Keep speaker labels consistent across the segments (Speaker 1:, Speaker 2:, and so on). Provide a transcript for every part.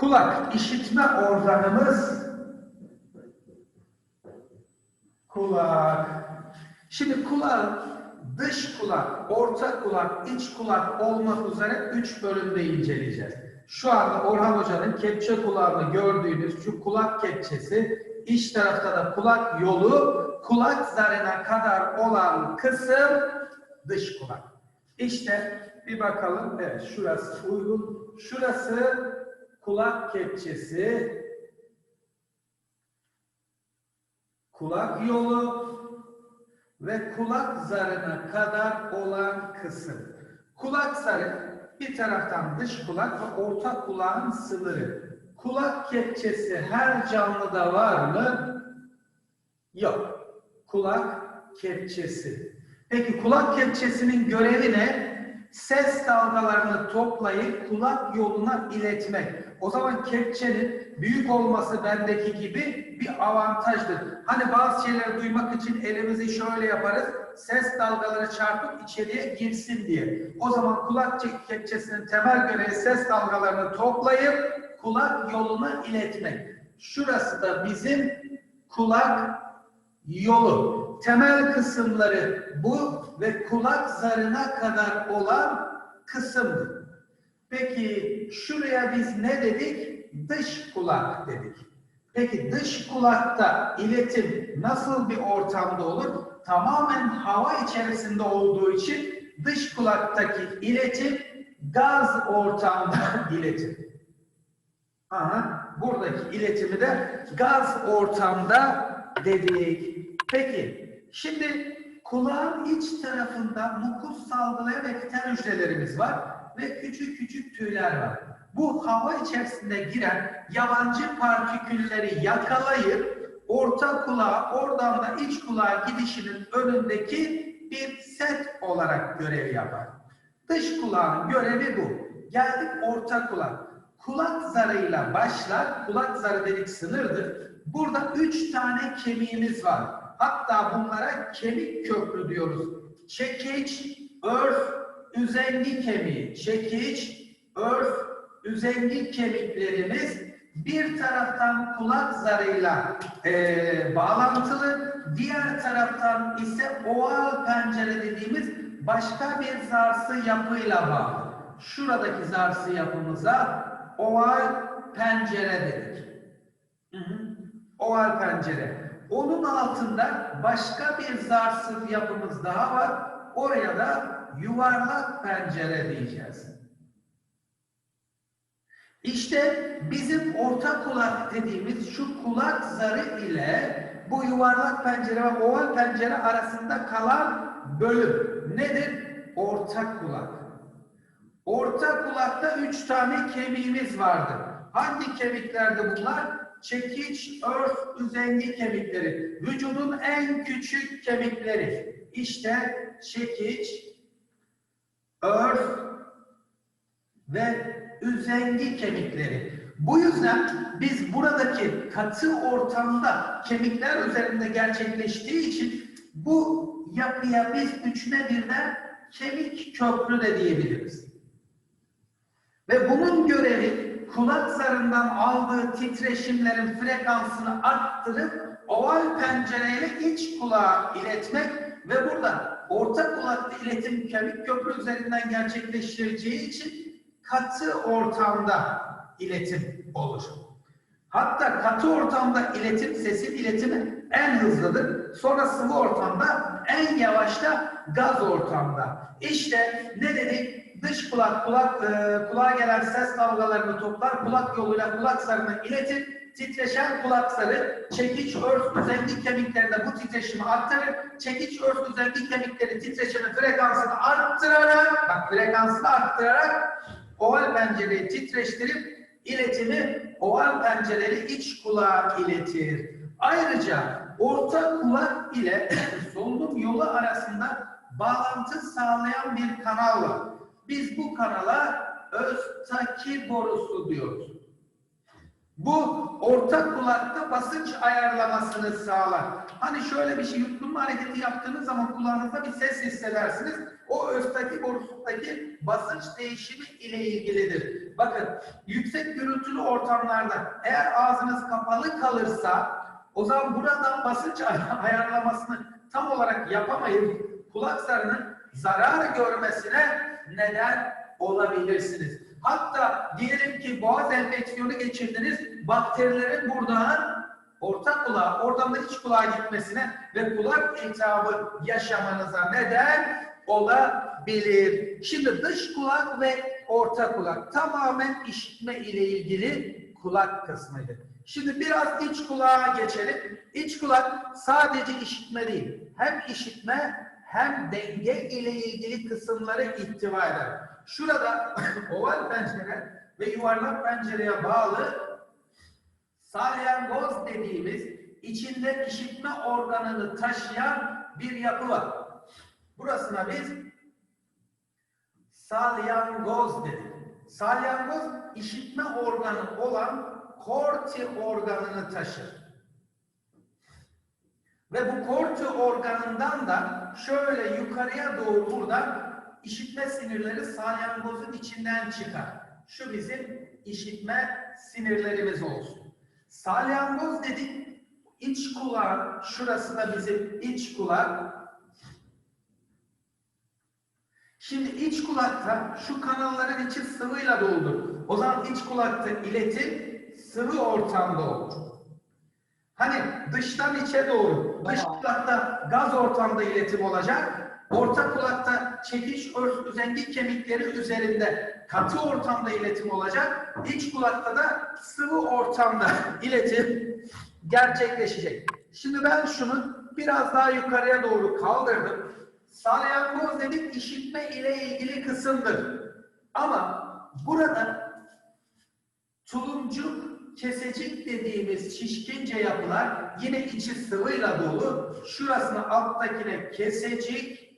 Speaker 1: Kulak, işitme organımız kulak. Şimdi kulak, dış kulak, orta kulak, iç kulak olmak üzere üç bölümde inceleyeceğiz. Şu anda Orhan Hoca'nın kepçe kulağını gördüğünüz şu kulak kepçesi, iç tarafta da kulak yolu, kulak zarına kadar olan kısım dış kulak. İşte bir bakalım, evet şurası uygun, şurası kulak kepçesi, kulak yolu ve kulak zarına kadar olan kısım. Kulak zarı bir taraftan dış kulak ve orta kulağın sınırı. Kulak kepçesi her canlıda var mı? Yok. Kulak kepçesi. Peki kulak kepçesinin görevi ne? Ses dalgalarını toplayıp kulak yoluna iletmek. O zaman kepçenin büyük olması bendeki gibi bir avantajdır. Hani bazı şeyleri duymak için elimizi şöyle yaparız. Ses dalgaları çarpıp içeriye girsin diye. O zaman kulak kepçesinin temel görevi ses dalgalarını toplayıp kulak yoluna iletmek. Şurası da bizim kulak yolu. Temel kısımları bu ve kulak zarına kadar olan kısımdır. Peki şuraya biz ne dedik? Dış kulak dedik. Peki dış kulakta iletim nasıl bir ortamda olur? Tamamen hava içerisinde olduğu için dış kulaktaki iletim gaz ortamda iletim. Aha, buradaki iletimi de gaz ortamda dedik. Peki, şimdi kulağın iç tarafında mukus salgılayan epiter hücrelerimiz var ve küçük küçük tüyler var. Bu hava içerisinde giren yabancı partikülleri yakalayıp orta kulağa, oradan da iç kulağa gidişinin önündeki bir set olarak görev yapar. Dış kulağın görevi bu. Geldik orta kulak. Kulak zarıyla başlar. Kulak zarı dedik sınırdır. Burada üç tane kemiğimiz var. Hatta bunlara kemik köprü diyoruz. Çekiç, örf, üzengi kemiği. Çekiç, örf, üzengi kemiklerimiz bir taraftan kulak zarıyla e, bağlantılı, diğer taraftan ise oval pencere dediğimiz başka bir zarsı yapıyla bağlı. Şuradaki zarsı yapımıza oval pencere dedik. Hı hı. Oval pencere. Onun altında başka bir zarsız yapımız daha var. Oraya da yuvarlak pencere diyeceğiz. İşte bizim orta kulak dediğimiz şu kulak zarı ile bu yuvarlak pencere ve oval pencere arasında kalan bölüm nedir? Orta kulak. Orta kulakta üç tane kemiğimiz vardır. Hangi kemiklerde bunlar? Çekiç, örf, üzengi kemikleri. Vücudun en küçük kemikleri. İşte çekiç, örf ve üzengi kemikleri. Bu yüzden biz buradaki katı ortamda kemikler üzerinde gerçekleştiği için bu yapıya biz üçüne birden kemik köprü de diyebiliriz. Ve bunun görevi kulak zarından aldığı titreşimlerin frekansını arttırıp oval pencereyle iç kulağa iletmek ve burada orta kulakta iletim kemik köprü üzerinden gerçekleştireceği için katı ortamda iletim olur. Hatta katı ortamda iletim, sesin iletimi en hızlıdır. Sonra sıvı ortamda en yavaş da gaz ortamda. İşte ne dedik? Dış kulak, kulak e, kulağa gelen ses dalgalarını toplar, kulak yoluyla kulak zarına iletir. Titreşen kulak zarı, çekiç, örs, üzengi kemiklerinde bu titreşimi arttırır. Çekiç, örs, üzengi kemikleri titreşimi frekansını arttırarak, bak frekansını arttırarak oval pencereyi titreştirip iletimi oval pencereli iç kulağa iletir. Ayrıca orta kulak ile solunum yolu arasında bağlantı sağlayan bir kanal var. Biz bu kanala Öztaki borusu diyoruz. Bu orta kulakta basınç ayarlamasını sağlar. Hani şöyle bir şey yutkunma hareketi yaptığınız zaman kulağınızda bir ses hissedersiniz. O östaki borusundaki basınç değişimi ile ilgilidir. Bakın yüksek gürültülü ortamlarda eğer ağzınız kapalı kalırsa o zaman buradan basınç ay- ayarlamasını tam olarak yapamayıp kulak zarının zarar görmesine neden olabilirsiniz. Hatta diyelim ki boğaz enfeksiyonu geçirdiniz, bakterilerin buradan orta kulağa, oradan da iç kulağa gitmesine ve kulak iltihabı yaşamanıza neden olabilir. Şimdi dış kulak ve orta kulak tamamen işitme ile ilgili kulak kısmıydı. Şimdi biraz iç kulağa geçelim. İç kulak sadece işitme değil, hem işitme hem denge ile ilgili kısımları ihtiva eder. Şurada oval pencere ve yuvarlak pencereye bağlı salyangoz dediğimiz içinde işitme organını taşıyan bir yapı var. Burasına biz salyangoz dedik. Salyangoz işitme organı olan korti organını taşır. Ve bu korti organından da şöyle yukarıya doğru buradan işitme sinirleri salyangozun içinden çıkar. Şu bizim işitme sinirlerimiz olsun. Salyangoz dedik, iç kulak, şurası da bizim iç kulak. Şimdi iç kulakta şu kanalların içi sıvıyla doldur. O zaman iç kulakta iletim sıvı ortamda olur. Hani dıştan içe doğru, dış kulakta gaz ortamda iletim olacak. Orta kulakta çekiş örs üzengi kemikleri üzerinde katı ortamda iletim olacak. İç kulakta da sıvı ortamda iletim gerçekleşecek. Şimdi ben şunu biraz daha yukarıya doğru kaldırdım. Salyangoz dedik işitme ile ilgili kısımdır. Ama burada tulumcuk kesecik dediğimiz şişkince yapılar yine içi sıvıyla dolu. Şurasını alttakine kesecik,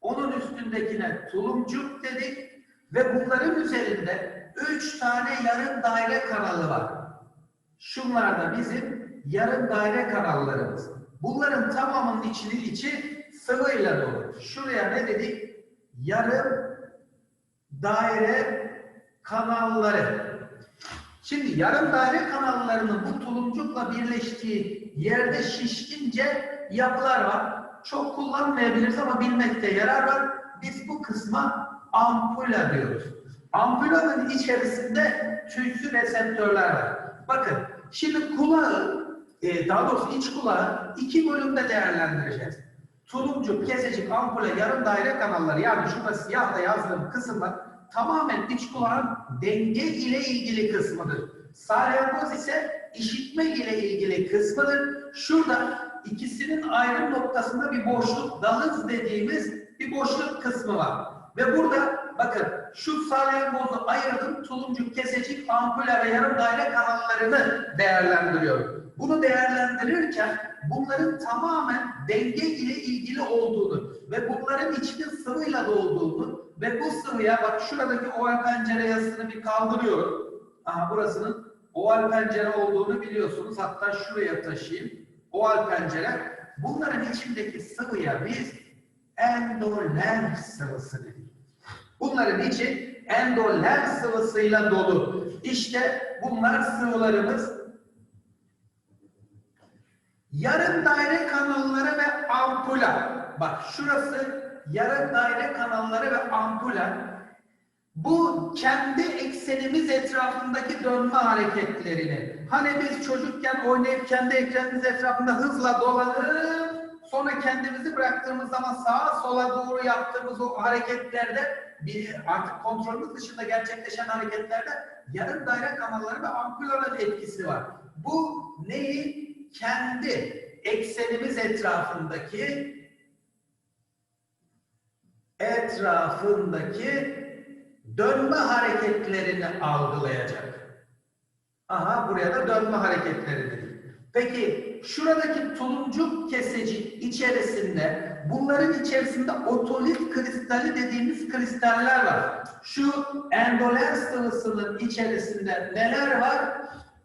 Speaker 1: onun üstündekine tulumcuk dedik ve bunların üzerinde üç tane yarım daire kanalı var. Şunlar da bizim yarım daire kanallarımız. Bunların tamamının içinin içi sıvıyla dolu. Şuraya ne dedik? Yarım daire kanalları. Şimdi yarım daire kanallarının bu tulumcukla birleştiği yerde şişkince yapılar var. Çok kullanmayabiliriz ama bilmekte yarar var. Biz bu kısma ampula diyoruz. Ampulanın içerisinde tüysü reseptörler var. Bakın şimdi kulağı, e, daha doğrusu iç kulağı iki bölümde değerlendireceğiz. Tulumcuk, kesecik, ampule, yarım daire kanalları yani şurada siyahla yazdığım kısımlar tamamen iç kulağın denge ile ilgili kısmıdır. Salyangoz ise işitme ile ilgili kısmıdır. Şurada ikisinin ayrım noktasında bir boşluk, dalız dediğimiz bir boşluk kısmı var. Ve burada bakın şu salyangozu ayırdım, tulumcuk, kesecik, ampule ve yarım daire kanallarını değerlendiriyorum. Bunu değerlendirirken bunların tamamen denge ile ilgili olduğunu ve bunların içinin sıvıyla dolduğunu ve bu sıvıya bak şuradaki oval pencere yazısını bir kaldırıyorum. Aha burasının oval pencere olduğunu biliyorsunuz. Hatta şuraya taşıyayım. Oval pencere. Bunların içindeki sıvıya biz endolenf sıvısı dedik. Bunların içi endolenf sıvısıyla dolu. İşte bunlar sıvılarımız Yarım daire kanalları ve ampula. Bak şurası yarım daire kanalları ve ampula. Bu kendi eksenimiz etrafındaki dönme hareketlerini. Hani biz çocukken oynayıp kendi eksenimiz etrafında hızla dolanıp sonra kendimizi bıraktığımız zaman sağa sola doğru yaptığımız o hareketlerde bir artık kontrolümüz dışında gerçekleşen hareketlerde yarım daire kanalları ve ampulaların etkisi var. Bu neyi? kendi eksenimiz etrafındaki etrafındaki dönme hareketlerini algılayacak. Aha buraya da dönme hareketleri dedik. Peki şuradaki tulumcuk kesecik içerisinde bunların içerisinde otolit kristali dediğimiz kristaller var. Şu endolens sıvısının içerisinde neler var?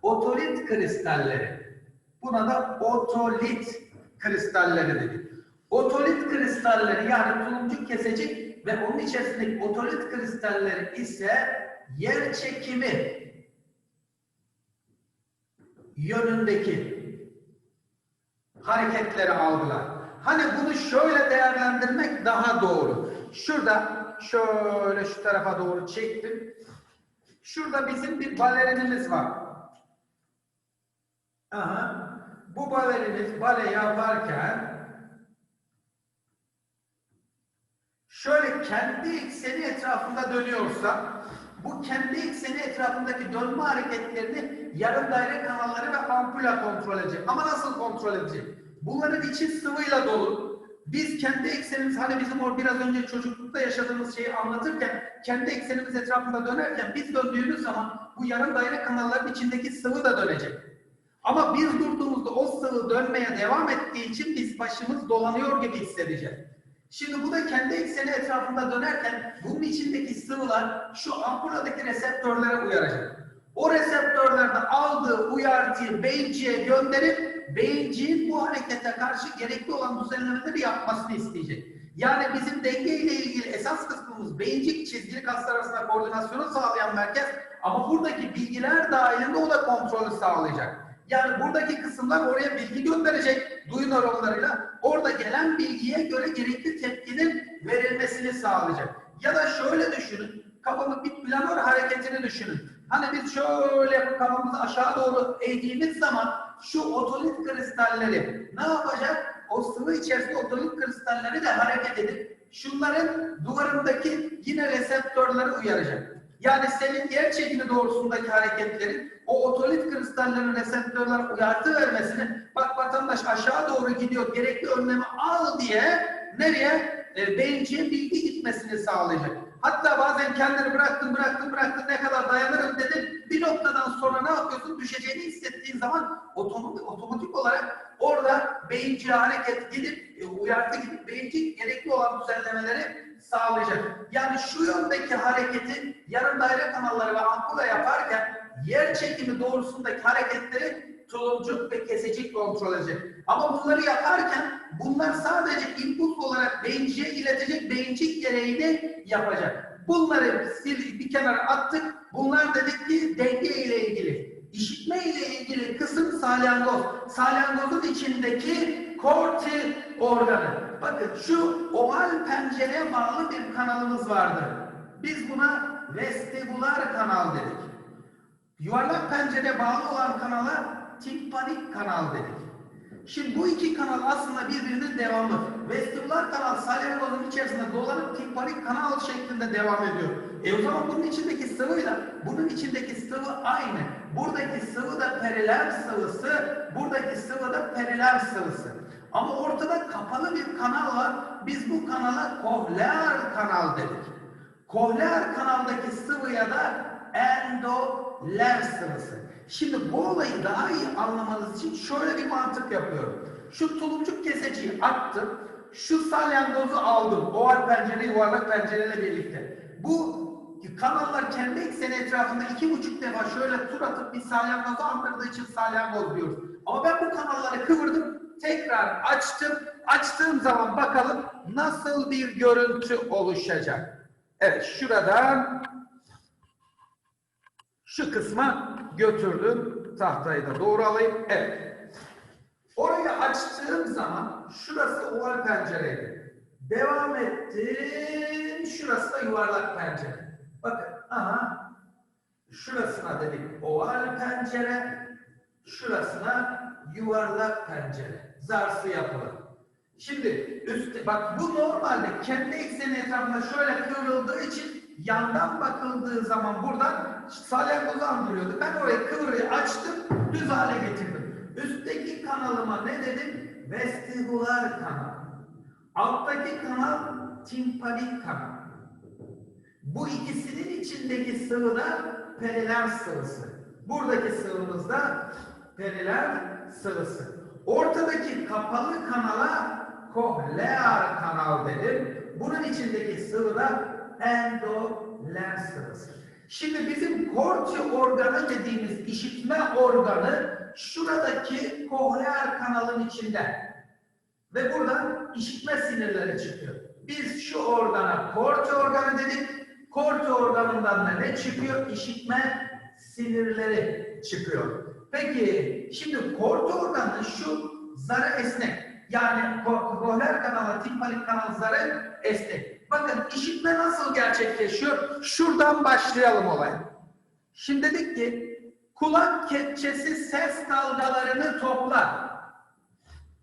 Speaker 1: otolit kristalleri. Buna da otolit kristalleri dedik. Otolit kristalleri yani tulumcuk kesecik ve onun içerisindeki otolit kristalleri ise yer çekimi yönündeki hareketleri algılar. Hani bunu şöyle değerlendirmek daha doğru. Şurada şöyle şu tarafa doğru çektim. Şurada bizim bir balerinimiz var. Aha. Bu baleriniz bale yaparken şöyle kendi ekseni etrafında dönüyorsa bu kendi ekseni etrafındaki dönme hareketlerini yarım daire kanalları ve ampula kontrol edecek. Ama nasıl kontrol edecek? Bunların içi sıvıyla dolu. Biz kendi eksenimiz hani bizim o biraz önce çocuklukta yaşadığımız şeyi anlatırken kendi eksenimiz etrafında dönerken biz döndüğümüz zaman bu yarım daire kanalların içindeki sıvı da dönecek. Ama biz durduğumuzda o sıvı dönmeye devam ettiği için biz başımız dolanıyor gibi hissedeceğiz. Şimdi bu da kendi ekseni etrafında dönerken bunun içindeki sıvılar şu ampuladaki reseptörlere uyaracak. O reseptörlerde aldığı uyartıyı beyinciye gönderip beyinciğin bu harekete karşı gerekli olan düzenlemeleri yapmasını isteyecek. Yani bizim denge ile ilgili esas kısmımız beyincik çizgili kaslar arasında koordinasyonu sağlayan merkez ama buradaki bilgiler dahilinde o da kontrolü sağlayacak. Yani buradaki kısımlar oraya bilgi gönderecek duyu nöronlarıyla. Orada gelen bilgiye göre gerekli tepkinin verilmesini sağlayacak. Ya da şöyle düşünün. Kafamın bir planör hareketini düşünün. Hani biz şöyle kafamızı aşağı doğru eğdiğimiz zaman şu otolit kristalleri ne yapacak? O sıvı içerisinde otolit kristalleri de hareket edip şunların duvarındaki yine reseptörleri uyaracak. Yani senin yer çekimi doğrusundaki hareketlerin o otolit kristallerin reseptörler uyartı vermesini bak vatandaş aşağı doğru gidiyor gerekli önlemi al diye nereye? E, beyinciye bilgi gitmesini sağlayacak. Hatta bazen kendini bıraktın bıraktın bıraktın ne kadar dayanırım dedin bir noktadan sonra ne yapıyorsun düşeceğini hissettiğin zaman otomatik, otomatik olarak orada beyinciye hareket gidip e, uyartı gidip beyincik gerekli olan düzenlemeleri sağlayacak. Yani şu yöndeki hareketi yarım daire kanalları ve ampula yaparken yer çekimi doğrusundaki hareketleri tulumcuk ve kesecik kontrol edecek. Ama bunları yaparken bunlar sadece impuls olarak beyinciye iletecek, beyincik gereğini yapacak. Bunları sil, bir kenara attık. Bunlar dedik ki denge ile ilgili. İşitme ile ilgili kısım salyangoz. Salyangozun içindeki kortil organı. Bakın şu oval pencereye bağlı bir kanalımız vardır. Biz buna vestibular kanal dedik. Yuvarlak pencereye bağlı olan kanala timpanik kanal dedik. Şimdi bu iki kanal aslında birbirinin devamı. Vestibular kanal salyangozun içerisinde dolanıp timpanik kanal şeklinde devam ediyor. E o zaman bunun içindeki sıvıyla bunun içindeki sıvı aynı. Buradaki sıvı da periler sıvısı, buradaki sıvı da periler sıvısı. Ama ortada kapalı bir kanal var. Biz bu kanala kohlear kanal dedik. Kohlear kanaldaki sıvıya da endoler sıvısı. Şimdi bu olayı daha iyi anlamanız için şöyle bir mantık yapıyorum. Şu tulumcuk keseciyi attım. Şu salyangozu aldım. Oval pencere, yuvarlak pencereyle birlikte. Bu kanallar kendi ekseni etrafında iki buçuk defa şöyle tur atıp bir salyangozu andırdığı için salyangoz diyoruz. Ama ben bu kanalları kıvırdım. Tekrar açtım. Açtığım zaman bakalım nasıl bir görüntü oluşacak. Evet şuradan şu kısma götürdüm. Tahtayı da doğru alayım. Evet. Orayı açtığım zaman şurası oval pencereydi. Devam ettim. Şurası da yuvarlak pencere. Bakın aha. Şurasına dedik oval pencere. Şurasına yuvarlak pencere. Zarsı yapılı. Şimdi üstte bak bu normalde kendi ekseni etrafında şöyle kıvrıldığı için yandan bakıldığı zaman buradan salyangozu andırıyordu. Ben orayı kıvrıyı açtım, düz hale getirdim. Üstteki kanalıma ne dedim? Vestibular kanal. Alttaki kanal timpanik kanal. Bu ikisinin içindeki sıvı da periler sıvısı. Buradaki sıvımız da periler sıvısı. Ortadaki kapalı kanala kohlear kanal dedim. Bunun içindeki sıvı da endoler sıvısı. Şimdi bizim korti organı dediğimiz işitme organı şuradaki kohleer kanalın içinde. Ve buradan işitme sinirleri çıkıyor. Biz şu organa korti organı dedik. Korti organından da ne çıkıyor? İşitme sinirleri çıkıyor. Peki şimdi korti organı şu zarı esnek. Yani ko- kohleer kanalı, timpanik kanal zarı esnek. Bakın işitme nasıl gerçekleşiyor? Şuradan başlayalım olay. Şimdi dedik ki kulak kepçesi ses dalgalarını toplar.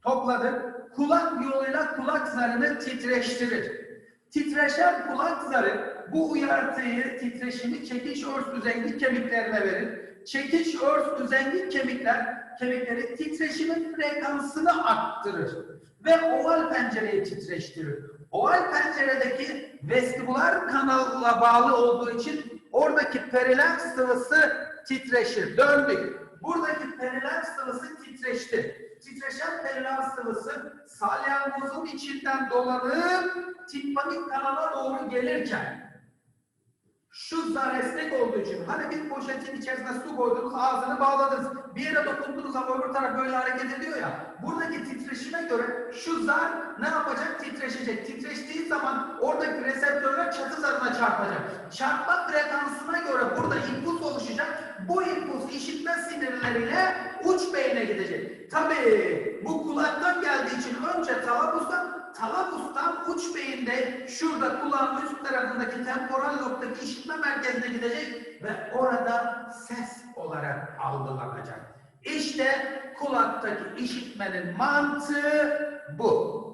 Speaker 1: Topladı. Kulak yoluyla kulak zarını titreştirir. Titreşen kulak zarı bu uyartıyı, titreşimi çekiş örs üzengi kemiklerine verir. Çekiş örs üzengi kemikler, kemikleri titreşimin frekansını arttırır. Ve oval pencereyi titreştirir. Oval penceredeki vestibüler kanalla bağlı olduğu için oradaki perilen sıvısı titreşir. Döndük. Buradaki perilen sıvısı titreşti. Titreşen perilen sıvısı salyangozun içinden dolanıp timpanik kanala doğru gelirken şu zar esnek olduğu için hani bir poşetin içerisine su koydunuz ağzını bağladınız bir yere dokundunuz ama öbür taraf böyle hareket ediyor ya buradaki titreşime göre şu zar ne yapacak titreşecek titreştiği zaman oradaki reseptörler çatı zarına çarpacak çarpma frekansına göre burada impuls oluşacak bu impuls işitme sinirleriyle uç beyne gidecek tabii bu kulaktan geldiği için önce talamustan Talamustan uç beyinde şurada kulağın üst tarafındaki temporal noktaki işitme merkezine gidecek ve orada ses olarak algılanacak. İşte kulaktaki işitmenin mantığı bu.